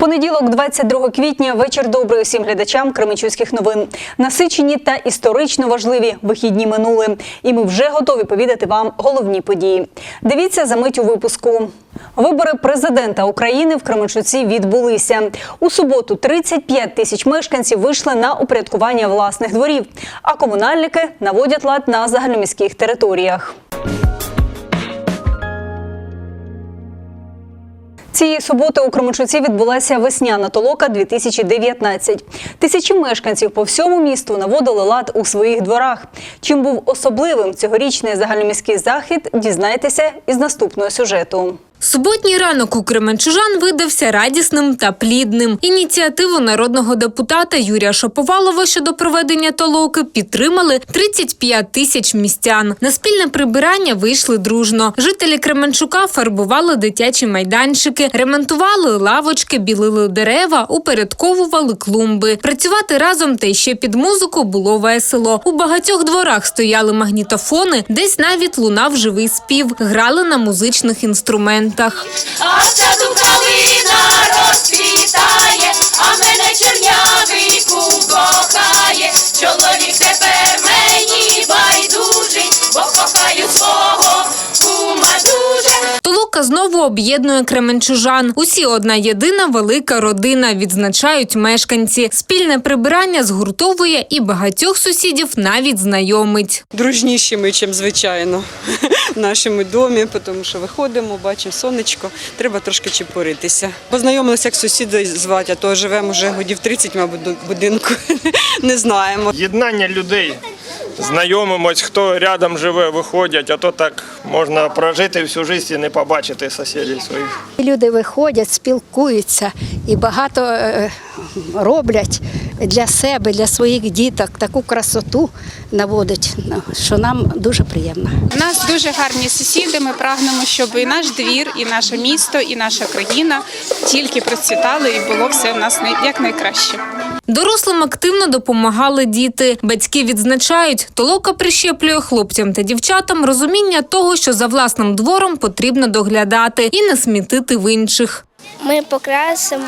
Понеділок, 22 квітня, вечір добрий усім глядачам Кременчуцьких новин. Насичені та історично важливі вихідні минули. І ми вже готові повідати вам головні події. Дивіться за мить у випуску. Вибори президента України в Кременчуці відбулися. У суботу 35 тисяч мешканців вийшли на упорядкування власних дворів, а комунальники наводять лад на загальноміських територіях. Цієї суботи у Кременчуці відбулася весняна толока 2019. Тисячі мешканців по всьому місту наводили лад у своїх дворах. Чим був особливим цьогорічний загальноміський захід, дізнайтеся із наступного сюжету. Суботній ранок у Кременчужан видався радісним та плідним. Ініціативу народного депутата Юрія Шаповалова щодо проведення толоки підтримали 35 тисяч містян. На спільне прибирання вийшли дружно. Жителі Кременчука фарбували дитячі майданчики, ремонтували лавочки, білили дерева, упорядковували клумби. Працювати разом та ще під музику було весело. У багатьох дворах стояли магнітофони, десь навіть лунав живий спів, грали на музичних інструментах. А ця калина розцвітає, а мене чернявий кохає. Чоловік тепер мені байдужий, бо кохаю свого дуже. Знову об'єднує кременчужан. Усі одна єдина велика родина, відзначають мешканці. Спільне прибирання згуртовує і багатьох сусідів навіть знайомить. дружнішими, ніж звичайно в нашому домі, тому що виходимо, бачимо сонечко, треба трошки чепуритися. Познайомилися, як сусіда звати, а то живемо вже годів 30, мабуть, будинку. Не знаємо. Єднання людей. Знайомимось, хто рядом живе, виходять, а то так можна прожити всю життя і не побачити сусідів своїх. Люди виходять, спілкуються і багато е, роблять для себе, для своїх діток таку красоту наводять, ну, що нам дуже приємно. У нас дуже гарні сусіди. Ми прагнемо, щоб і наш двір, і наше місто, і наша країна тільки процвітали і було все в нас як найкраще. Дорослим активно допомагали діти. Батьки відзначають, толока прищеплює хлопцям та дівчатам розуміння того, що за власним двором потрібно доглядати і не смітити в інших. Ми покрасимо,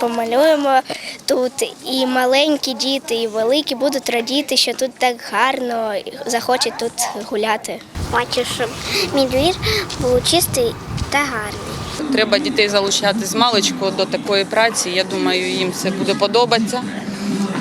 помалюємо тут і маленькі діти, і великі будуть радіти, що тут так гарно, і захочуть тут гуляти. Хочу, щоб мій двір був чистий та гарний. Треба дітей залучати з маличку до такої праці. Я думаю, їм це буде подобатися,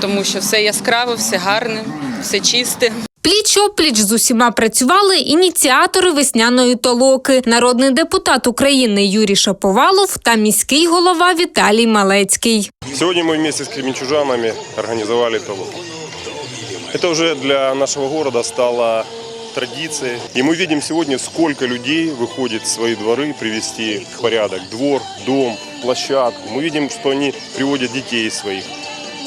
тому що все яскраве, все гарне, все чисте. Пліч опліч з усіма працювали ініціатори весняної толоки, народний депутат України Юрій Шаповалов та міський голова Віталій Малецький. Сегодня мы вместе с кременчужанами организовали толоку. Это уже для нашего города стало традицией. И мы видим сегодня, сколько людей выходит в свои дворы привести в порядок. Двор, дом, площадку. Мы видим, что они приводят детей своих,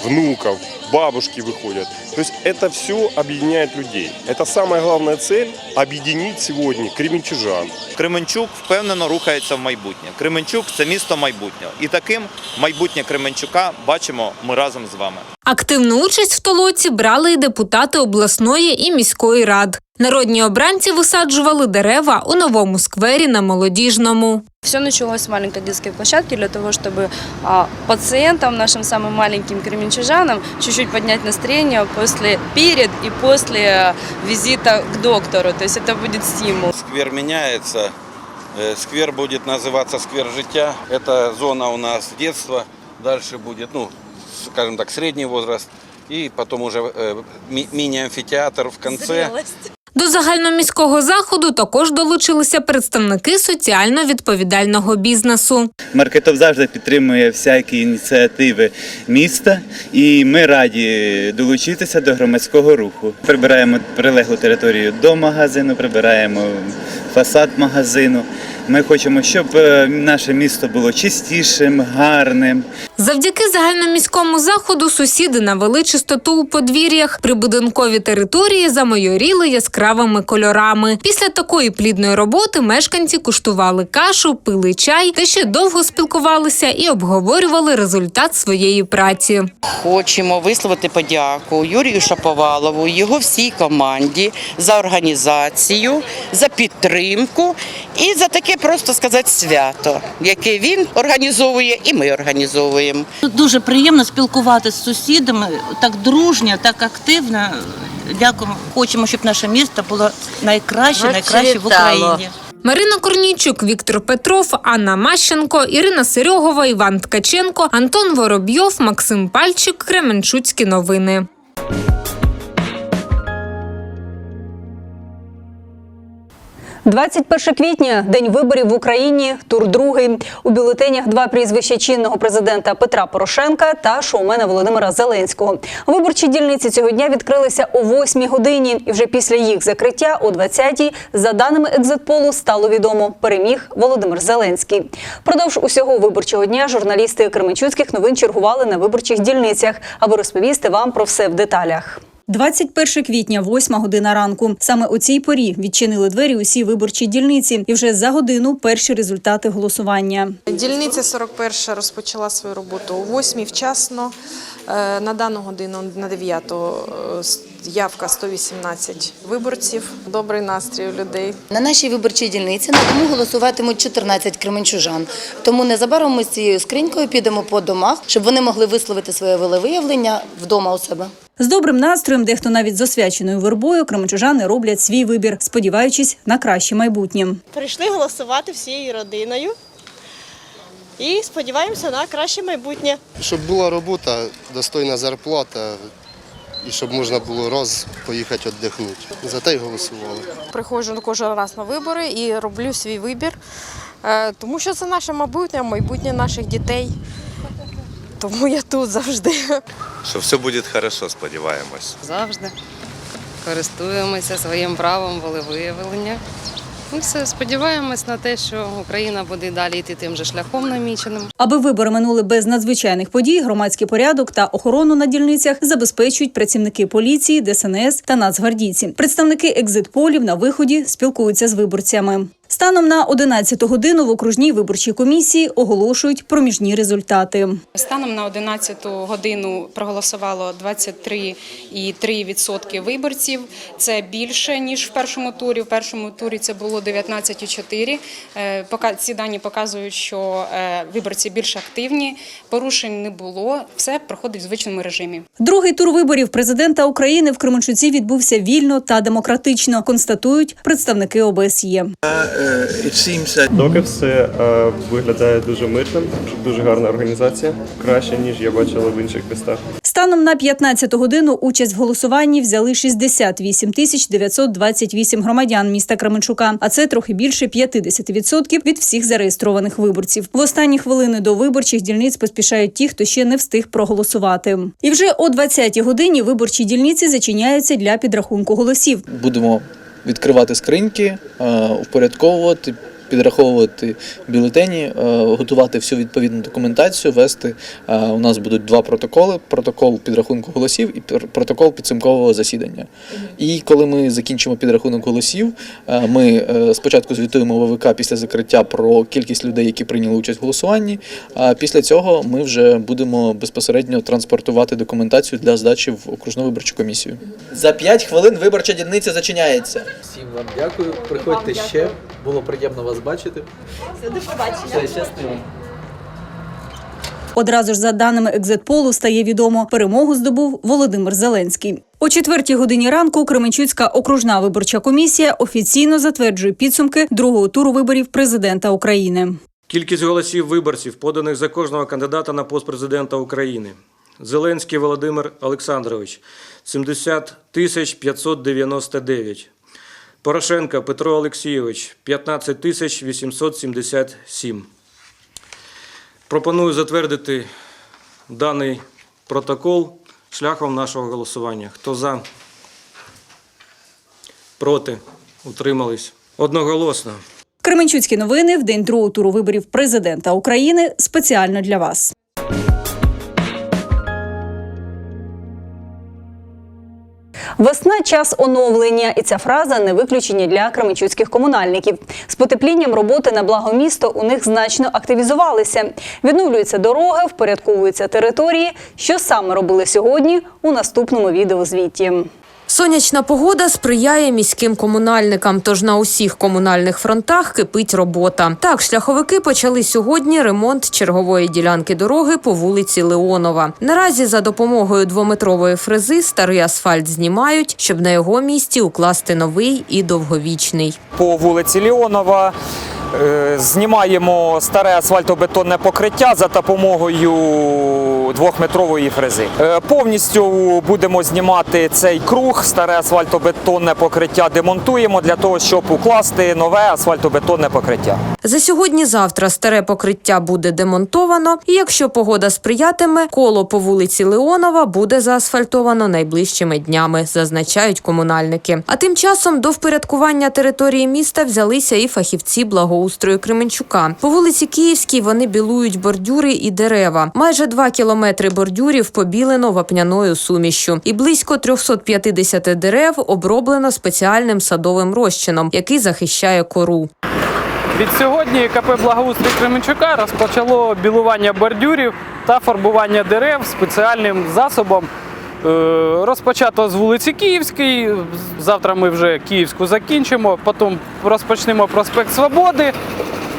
внуков, бабушки выходят. То есть это все объединяет людей. Это самая главная цель – объединить сегодня кременчужан. Кременчук впевнено рухається в майбутнє. Кременчук це місто майбутнього. І таким майбутнє Кременчука бачимо ми разом з вами. Активну участь в толоці брали і депутати обласної і міської рад. Народні обранці висаджували дерева у новому сквері на молодіжному. Все началось с маленькой детской площадки для того, чтобы а, пациентам, нашим самым маленьким кременчужанам, чуть-чуть поднять настроение после, перед и после а, визита к доктору. То есть это будет стимул. Сквер міняється. Е, Сквер буде називатися сквер життя. Це зона у нас детства. Дальше буде, ну, скажем так, середній возраст. І потім уже е, мі- міні-амфітеатр в кінці. До загальноміського заходу також долучилися представники соціально відповідального бізнесу. Маркетов завжди підтримує всякі ініціативи міста, і ми раді долучитися до громадського руху. Прибираємо прилеглу територію до магазину, прибираємо фасад магазину. Ми хочемо, щоб е, наше місто було чистішим, гарним. Завдяки загальноміському заходу сусіди навели чистоту у подвір'ях. Прибудинкові території замайоріли яскравими кольорами. Після такої плідної роботи мешканці куштували кашу, пили чай та ще довго спілкувалися і обговорювали результат своєї праці. Хочемо висловити подяку Юрію Шаповалову, його всій команді за організацію, за підтримку. Підтримку і за таке просто сказати свято, яке він організовує і ми організовуємо. Дуже приємно спілкуватися з сусідами так дружньо, так активно. Дякуємо. Хочемо, щоб наше місто було найкраще, найкраще в Україні. Марина Корнійчук, Віктор Петров, Анна Мащенко, Ірина Серьогова, Іван Ткаченко, Антон Воробйов, Максим Пальчик, Кременчуцькі новини. – 21 квітня, день виборів в Україні, тур другий. У бюлетенях два прізвища чинного президента Петра Порошенка та шоумена Володимира Зеленського. Виборчі дільниці цього дня відкрилися о 8 годині, і вже після їх закриття о 20-й, за даними екзитполу, стало відомо, переміг Володимир Зеленський. Продовж усього виборчого дня журналісти Кременчуцьких новин чергували на виборчих дільницях, аби розповісти вам про все в деталях. 21 квітня, 8 година ранку. Саме у цій порі відчинили двері усі виборчі дільниці, і вже за годину перші результати голосування. Дільниця 41 розпочала свою роботу о 8 вчасно. Е, На дану годину на 9 явка 118 виборців. Добрий настрій у людей. На нашій виборчій дільниці на дому голосуватимуть 14 кременчужан. Тому незабаром ми з цією скринькою підемо по домах, щоб вони могли висловити своє волевиявлення вдома у себе. З добрим настроєм, дехто навіть з освяченою вербою, кременчужани роблять свій вибір, сподіваючись на краще майбутнє. Прийшли голосувати всією родиною і сподіваємося на краще майбутнє. Щоб була робота, достойна зарплата і щоб можна було раз поїхати віддихнути. За те й голосували. Приходжу кожен раз на вибори і роблю свій вибір, е, тому що це наше майбутнє, майбутнє наших дітей. Тому я тут завжди. Що все буде хорошо, сподіваємось. Завжди користуємося своїм правом волевиявлення. Ми все сподіваємось на те, що Україна буде далі йти тим же шляхом наміченим. Аби вибори минули без надзвичайних подій, громадський порядок та охорону на дільницях забезпечують працівники поліції, ДСНС та нацгвардійці. Представники екзитполів на виході спілкуються з виборцями. Станом на 11 годину в окружній виборчій комісії оголошують проміжні результати. Станом на 11 годину проголосувало 23,3% виборців. Це більше ніж в першому турі. В першому турі це було 19,4%. Е, пока- Ці дані показують, що е, виборці більш активні, порушень не було. Все проходить в звичному режимі. Другий тур виборів президента України в Кременчуці відбувся вільно та демократично, констатують представники ОБСЄ. Доки все е, виглядає дуже мирним, дуже гарна організація, краще ніж я бачила в інших містах. Станом на 15 годину участь в голосуванні взяли 68 тисяч 928 громадян міста Кременчука, а це трохи більше 50% від всіх зареєстрованих виборців. В останні хвилини до виборчих дільниць поспішають ті, хто ще не встиг проголосувати. І вже о 20 годині виборчі дільниці зачиняються для підрахунку голосів. Будемо відкривати скриньки, впорядковувати. упорядковувати, підраховувати бюлетені, е, готувати всю відповідну документацію, вести. Е, У нас будуть два протоколи: протокол підрахунку голосів і протокол підсумкового засідання. І коли ми закінчимо підрахунок голосів, е, ми спочатку звітуємо ВВК після закриття про кількість людей, які прийняли участь в голосуванні. А після цього ми вже будемо безпосередньо транспортувати документацію для здачі в окружну виборчу комісію. За 5 хвилин виборча дільниця зачиняється. Всім вам дякую. Приходьте ще. Було приємно вас бачити. До побачення. Все, щасливо. Одразу ж за даними екзитполу стає відомо, перемогу здобув Володимир Зеленський. О четвертій годині ранку Кременчуцька окружна виборча комісія офіційно затверджує підсумки другого туру виборів президента України. Кількість голосів виборців, поданих за кожного кандидата на пост президента України. Зеленський Володимир Олександрович 70 тисяч 599. Порошенко Петро Олексійович 15 877. Пропоную затвердити даний протокол шляхом нашого голосування. Хто за? Проти? Утримались? Одноголосно. Кременчуцькі новини в день другого туру виборів президента України спеціально для вас. Весна час оновлення, і ця фраза не виключення для кременчуцьких комунальників. З потеплінням роботи на благо місто у них значно активізувалися. Відновлюються дороги, впорядковуються території. Що саме робили сьогодні у наступному відеозвіті. Сонячна погода сприяє міським комунальникам, тож на усіх комунальних фронтах кипить робота. Так, шляховики почали сьогодні ремонт чергової ділянки дороги по вулиці Леонова. Наразі за допомогою двометрової фрези старий асфальт знімають, щоб на його місці укласти новий і довговічний. по вулиці Леонова. Е, Знімаємо старе асфальтобетонне покриття за допомогою двохметрової фрези. Е, Повністю будемо знімати цей круг, старе асфальтобетонне покриття демонтуємо для того, щоб укласти нове асфальтобетонне покриття. За сьогодні-завтра старе покриття буде демонтовано, і якщо погода сприятиме, коло по вулиці Леонова буде заасфальтовано найближчими днями, зазначають комунальники. А тим часом до впорядкування території міста взялися і фахівці благоустрою Кременчука. По вулиці Київській вони білують бордюри і дерева. Майже два кілометри бордюрів побілено вапняною сумішшю, і близько 350 дерев оброблено спеціальним садовим розчином, який захищає кору. Від сьогодні КП Благоустрій Кременчука розпочало білування бордюрів та фарбування дерев спеціальним засобом. Е, Розпочато з вулиці Київської. Завтра ми вже Київську закінчимо, потім розпочнемо проспект Свободи.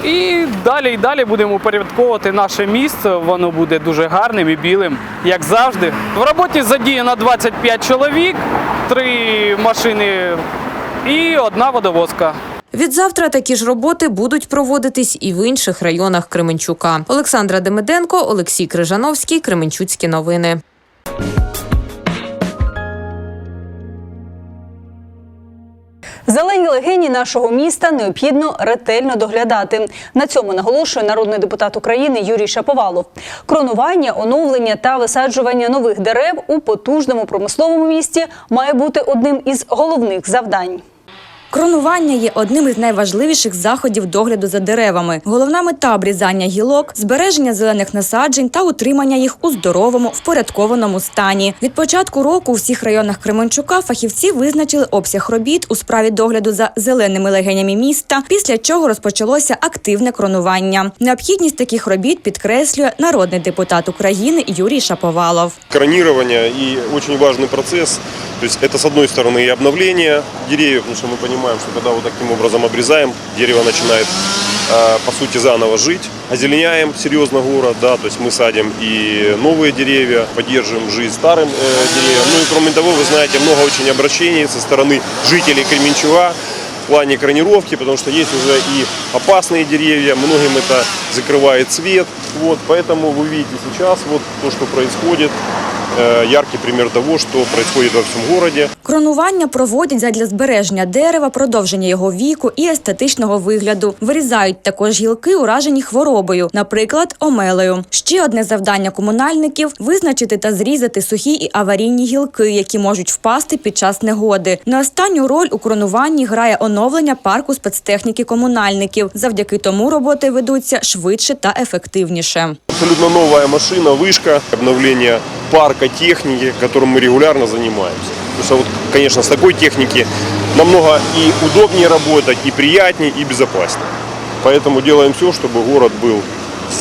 І далі і далі будемо упорядковувати наше місце. Воно буде дуже гарним і білим, як завжди. В роботі задіяно 25 чоловік, три машини і одна водовозка. Відзавтра такі ж роботи будуть проводитись і в інших районах Кременчука. Олександра Демиденко, Олексій Крижановський, Кременчуцькі новини. Зелені легені нашого міста необхідно ретельно доглядати. На цьому наголошує народний депутат України Юрій Шаповалов. Кронування, оновлення та висаджування нових дерев у потужному промисловому місті має бути одним із головних завдань. Кронування є одним із найважливіших заходів догляду за деревами. Головна мета обрізання гілок, збереження зелених насаджень та утримання їх у здоровому, впорядкованому стані. Від початку року у всіх районах Кременчука фахівці визначили обсяг робіт у справі догляду за зеленими легенями міста, після чого розпочалося активне кронування. Необхідність таких робіт підкреслює народний депутат України Юрій Шаповалов. Кронирование и очень важный процесс. То есть это с одной стороны и обновление деревьев, потому что мы понимаем, что когда вот таким образом обрезаем, дерево начинает э, по сути заново жить. Озеленяем серьезно город, да, то есть мы садим и новые деревья, поддерживаем жизнь старым э, деревьям. Ну и кроме того, вы знаете, много очень обращений со стороны жителей Кременчуга в плане кронировки, потому что есть уже и опасные деревья, многим это закрывает цвет. Вот, поэтому вы видите сейчас вот то, что происходит, яркий пример того, что происходит во всем городе. Кронування проводять задля збереження дерева, продовження його віку і естетичного вигляду. Вирізають також гілки, уражені хворобою, наприклад, омелею. Ще одне завдання комунальників визначити та зрізати сухі і аварійні гілки, які можуть впасти під час негоди. На останню роль у кронуванні грає оновлення парку спецтехніки комунальників. Завдяки тому роботи ведуться швидше та ефективніше. Абсолютно новая машина, вышка, обновление парка техники, которым мы регулярно занимаемся. Потому что, вот, конечно, с такой техники намного и удобнее работать, и приятнее, и безопаснее. Поэтому делаем все, чтобы город был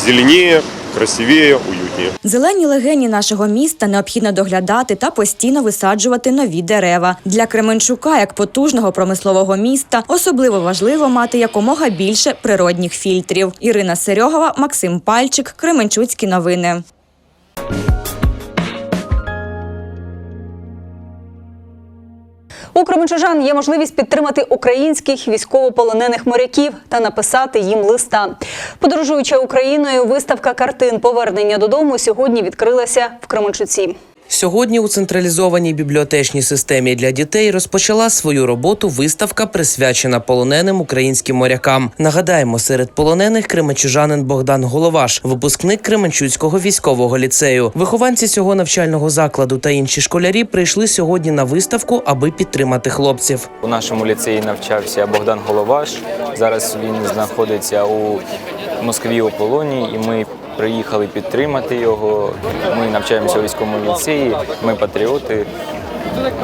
зеленее, красивее, уютнее. Зелені легені нашого міста необхідно доглядати та постійно висаджувати нові дерева. Для Кременчука, як потужного промислового міста, особливо важливо мати якомога більше природних фільтрів. Ірина Серьогова, Максим Пальчик, Кременчуцькі новини. У Кременчужан є можливість підтримати українських військовополонених моряків та написати їм листа. Подорожуючи Україною, виставка картин повернення додому сьогодні відкрилася в Кременчуці. Сьогодні у централізованій бібліотечній системі для дітей розпочала свою роботу виставка, присвячена полоненим українським морякам. Нагадаємо, серед полонених кременчужанин Богдан Головаш, випускник Кременчуцького військового ліцею. Вихованці цього навчального закладу та інші школярі прийшли сьогодні на виставку, аби підтримати хлопців. У нашому ліцеї навчався Богдан Головаш. Зараз він знаходиться у Москві у полоні, і ми приїхали підтримати його. Ми навчаємося у військовому ліцеї, ми патріоти.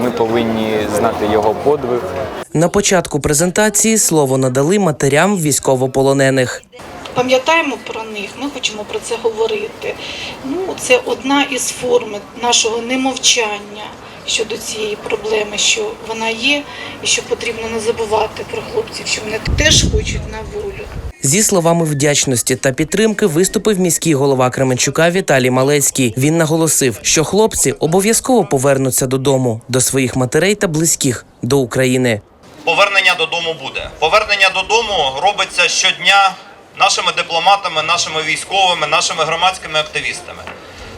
Ми повинні знати його подвиг. На початку презентації слово надали матерям військовополонених. Пам'ятаємо про них, ми хочемо про це говорити. Ну, це одна із форм нашого немовчання, щодо цієї проблеми, що вона є, і що потрібно не забувати про хлопців, що вони теж хочуть на волю. Зі словами вдячності та підтримки виступив міський голова Кременчука Віталій Малецький. Він наголосив, що хлопці обов'язково повернуться додому, до своїх матерей та близьких, до України. Повернення додому буде. Повернення додому робиться щодня нашими дипломатами, нашими військовими, нашими громадськими активістами.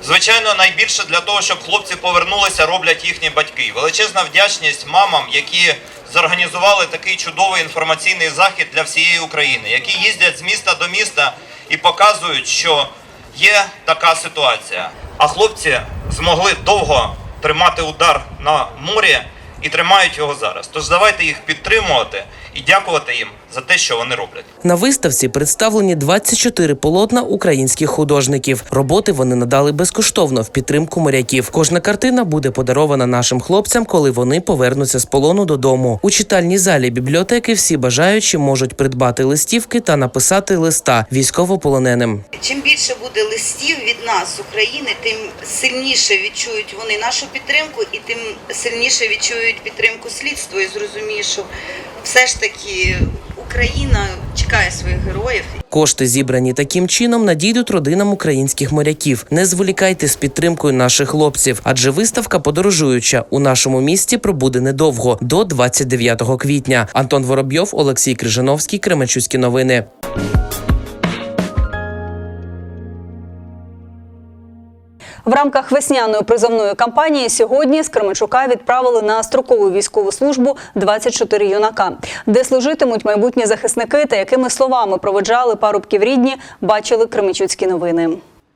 Звичайно, найбільше для того, щоб хлопці повернулися, роблять їхні батьки. Величезна вдячність мамам, які зорганізували такий чудовий інформаційний захід для всієї України, які їздять з міста до міста і показують, що є така ситуація. А хлопці змогли довго тримати удар на морі і тримають його зараз. Тож давайте їх підтримувати і дякувати їм за те, що вони роблять. На виставці представлені 24 полотна українських художників. Роботи вони надали безкоштовно в підтримку моряків. Кожна картина буде подарована нашим хлопцям, коли вони повернуться з полону додому. У читальній залі бібліотеки всі бажаючі можуть придбати листівки та написати листа військовополоненим. Чим більше буде листів від нас України, тим сильніше відчують вони нашу підтримку, і тим сильніше відчують підтримку слідства і зрозуміють, що все ж таки Україна чекає своїх героїв. Кошти, зібрані таким чином, надійдуть родинам українських моряків. Не зволікайте з підтримкою наших хлопців, адже виставка подорожуюча у нашому місті пробуде недовго до 29 квітня. Антон Воробйов, Олексій Крижановський, Кременчуцькі новини. В рамках весняної призовної кампанії сьогодні з Кременчука відправили на строкову військову службу 24 юнака, де служитимуть майбутні захисники та якими словами проведжали парубків рідні, бачили Кременчуцькі новини.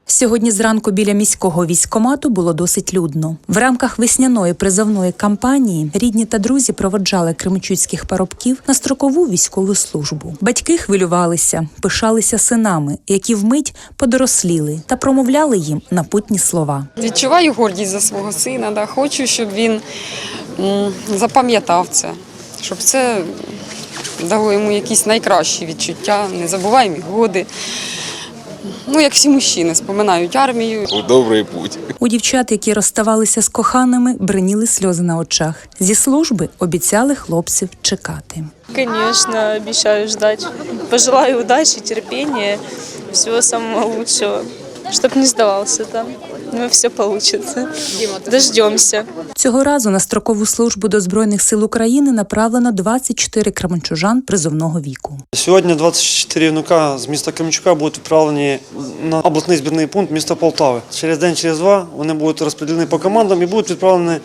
Сьогодні зранку біля міського військкомату було досить людно. В рамках весняної призовної кампанії рідні та друзі проводжали кременчуцьких парубків на строкову військову службу. Батьки хвилювалися, пишалися синами, які вмить подоросліли та промовляли їм напутні слова. Відчуваю гордість за свого сина. Да. Хочу, щоб він запам'ятав це, щоб це дало йому якісь найкращі відчуття, незабуваємі годи. Ну, як всі мужчини, споминають армію. У добрий путь. У дівчат, які розставалися з коханими, бриніли сльози на очах. Зі служби обіцяли хлопців чекати. Звісно, обіцяю ждати. Пожелаю удачі, терпіння, всього самого лучшого, щоб не здавався там. Ну, все получится. Дождемся. Цього разу на строкову службу до Збройних сил України направлено 24 кременчужан призовного віку. Сьогодні 24 юнака з міста Кремчука будуть відправлені на обласний збірний пункт міста Полтави. Через день, через два вони будуть розподілені по командам і будуть відправлені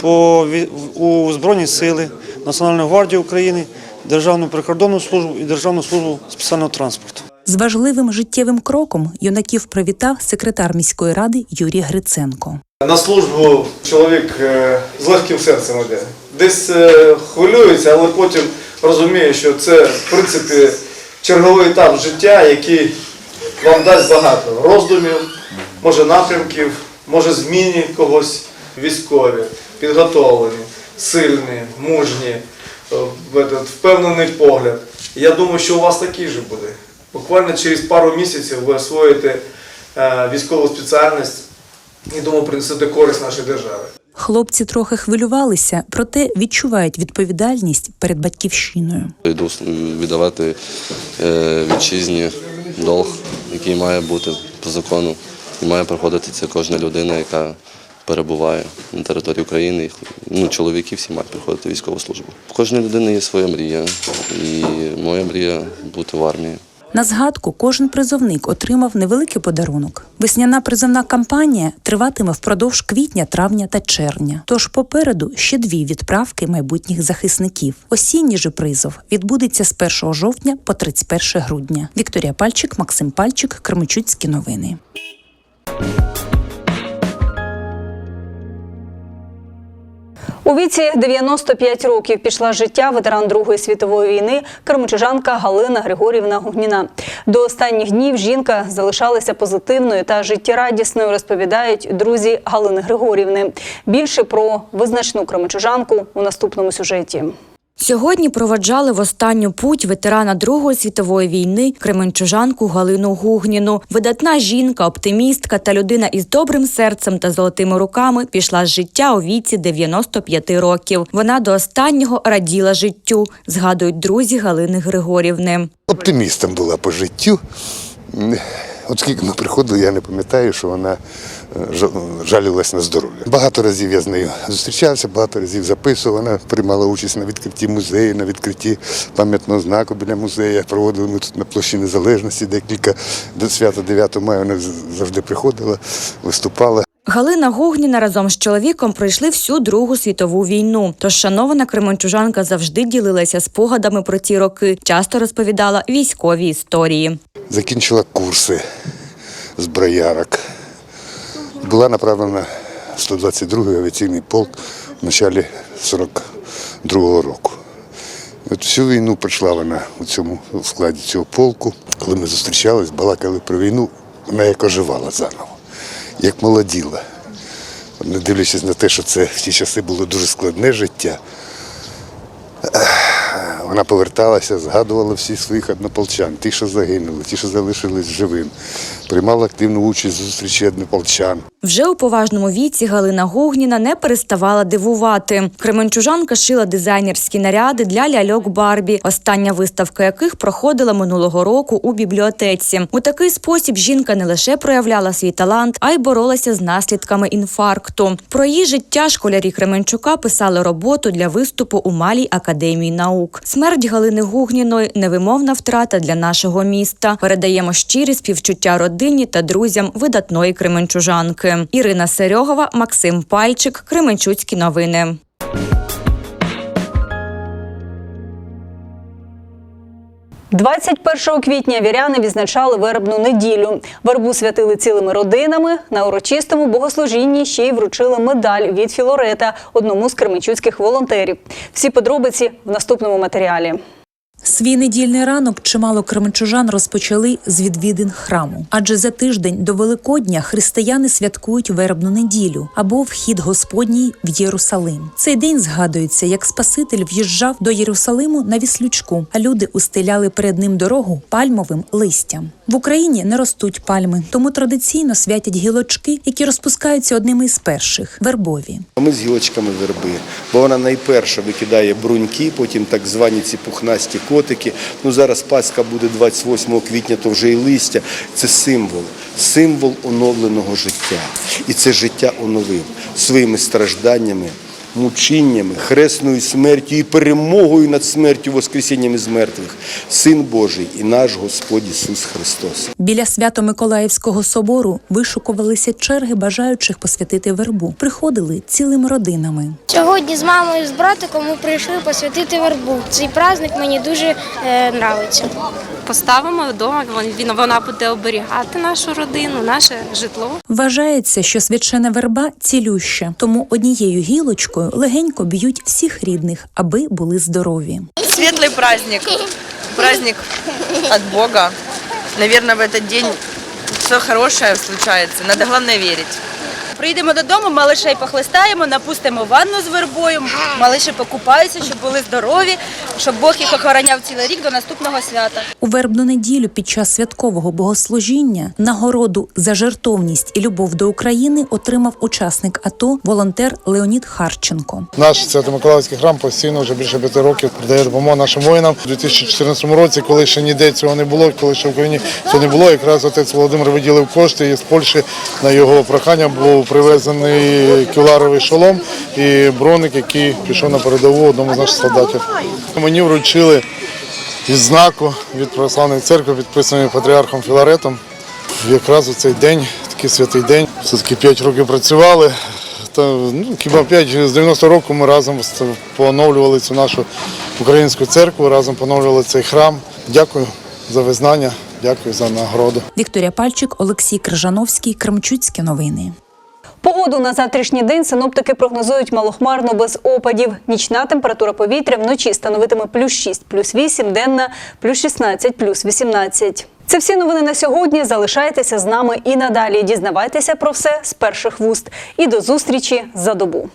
по, у Збройні сили, Національну гвардію України, Державну прикордонну службу і Державну службу спеціального транспорту. З важливим життєвим кроком юнаків привітав секретар міської ради Юрій Гриценко. На службу чоловік е, з легким серцем іде. Десь е, хвилюється, але потім розуміє, що це в принципі черговий етап життя, який вам дасть багато роздумів, може напрямків, може зміни когось військові, підготовлені, сильні, мужні, е, впевнений погляд. Я думаю, що у вас такий же буде. Буквально через пару місяців ви освоїте е, військову спеціальність і думаю, принесете користь нашій державі. Хлопці трохи хвилювалися, проте відчувають відповідальність перед батьківщиною. Йду віддавати е, вітчизні долг, який має бути по закону. І має проходити це кожна людина, яка перебуває на території України. Ну, чоловіки всі мають проходити військову службу. У кожної людини є своя мрія. І моя мрія бути в армії. На згадку кожен призовник отримав невеликий подарунок. Весняна призовна кампанія триватиме впродовж квітня, травня та червня. Тож попереду ще дві відправки майбутніх захисників. Осінній же призов відбудеться з 1 жовтня по 31 грудня. Вікторія Пальчик, Максим Пальчик, Кремичуцькі новини. У віці 95 років пішла життя ветеран Другої світової війни кермочужанка Галина Григорівна Гугніна. До останніх днів жінка залишалася позитивною та життєрадісною, розповідають друзі Галини Григорівни. Більше про визначну кремочужанку у наступному сюжеті. Сьогодні проваджали в останню путь ветерана Другої світової війни кременчужанку Галину Гугніну. Видатна жінка, оптимістка та людина із добрим серцем та золотими руками пішла з життя у віці 95 років. Вона до останнього раділа життю, згадують друзі Галини Григорівни. Оптимістом була по життю. От скільки ми приходили, я не пам'ятаю, що вона е, жалілась на здоров'я. Багато разів я з нею зустрічався, багато разів записував. Вона приймала участь на відкритті музею, на відкритті пам'ятного знаку біля музею. Проводили ми тут на площі Незалежності декілька до свята 9 мая. Вона завжди приходила, виступала. Галина Гугніна разом з чоловіком пройшли всю Другу світову війну. Тож шанована кременчужанка завжди ділилася спогадами про ті роки, часто розповідала військові історії. Закінчила курси зброярок. Була направлена в 122-й авіаційний полк в началі 42-го року. От всю війну пройшла вона у цьому складі цього полку. Коли ми зустрічались, балакали про війну, вона як оживала заново, як молоділа. Не дивлячись на те, що це в ті часи було дуже складне життя. Вона поверталася, згадувала всіх своїх однополчан, ті, що загинули, ті, що залишились живим. Приймала активну участь у зустрічі однополчан. Вже у поважному віці Галина Гугніна не переставала дивувати. Кременчужанка шила дизайнерські наряди для ляльок Барбі, остання виставка яких проходила минулого року у бібліотеці. У такий спосіб жінка не лише проявляла свій талант, а й боролася з наслідками інфаркту. Про її життя школярі Кременчука писали роботу для виступу у Малій академії наук. Смерть Галини Гугніної невимовна втрата для нашого міста. Передаємо щирі співчуття родині та друзям видатної кременчужанки. Ірина Серьогова, Максим Пальчик, Кременчуцькі новини. – 21 квітня віряни відзначали вербну неділю. Вербу святили цілими родинами. На урочистому богослужінні ще й вручили медаль від Філорета одному з кременчуцьких волонтерів. Всі подробиці в наступному матеріалі. Свій недільний ранок чимало кременчужан розпочали з відвідин храму, адже за тиждень до Великодня християни святкують вербну неділю або вхід Господній в Єрусалим. Цей день згадується, як Спаситель в'їжджав до Єрусалиму на віслючку, а люди устеляли перед ним дорогу пальмовим листям. В Україні не ростуть пальми, тому традиційно святять гілочки, які розпускаються одними із перших вербові. Ми з гілочками верби, бо вона найперша викидає бруньки, потім так звані ці пухнасті котики. Ну зараз Пасха буде 28 квітня, то вже і листя. Це символ, символ оновленого життя. І це життя оновив своїми стражданнями, мучіннями, хресною смертю і перемогою над смертю, воскресінням із мертвих. Син Божий і наш Господь Ісус Христос. Біля Свято-Миколаївського собору вишукувалися черги бажаючих посвятити вербу. Приходили цілими родинами. Сьогодні з мамою з братиком ми прийшли посвятити вербу. Цей праздник мені дуже е, нравиться. Поставимо вдома, він- вона буде оберігати нашу родину, наше житло. Вважається, що свячена верба цілюща, тому однією гілочкою легенько б'ють всіх рідних, аби були здорові. Світлий праздник. Праздник від Бога. Наверное, в этот день все хорошее случается. Надо главное верить. Прийдемо додому, малишей похлистаємо, напустимо ванну з вербою, малиші покупаються, щоб були здорові, щоб Бог їх охороняв цілий рік до наступного свята. У вербну неділю під час святкового богослужіння нагороду за жертовність і любов до України отримав учасник АТО волонтер Леонід Харченко. Наш Свято-Миколаївський храм постійно вже більше п'яти років передає допомогу нашим воїнам. У 2014 році, коли ще ніде цього не було, коли ще в Україні цього не було, якраз отець Володимир виділив кошти і з Польщі на його прохання був привезений кіларовий шолом і броник, який пішов на передову одному з наших солдатів. Мені вручили відзнаку від православної церкви, підписаної патріархом Філаретом. Якраз у цей день, такий святий день, все-таки 5 років працювали. Та, ну, хіба 5, з 90 року ми разом поновлювали цю нашу українську церкву, разом поновлювали цей храм. Дякую за визнання, дякую за нагороду. Вікторія Пальчик, Олексій Крижановський, Кремчуцькі новини. Погоду на завтрашній день синоптики прогнозують малохмарно без опадів. Нічна температура повітря вночі становитиме плюс 6, плюс 8, денна плюс 16, плюс 18. Це всі новини на сьогодні. Залишайтеся з нами і надалі. Дізнавайтеся про все з перших вуст. І до зустрічі за добу.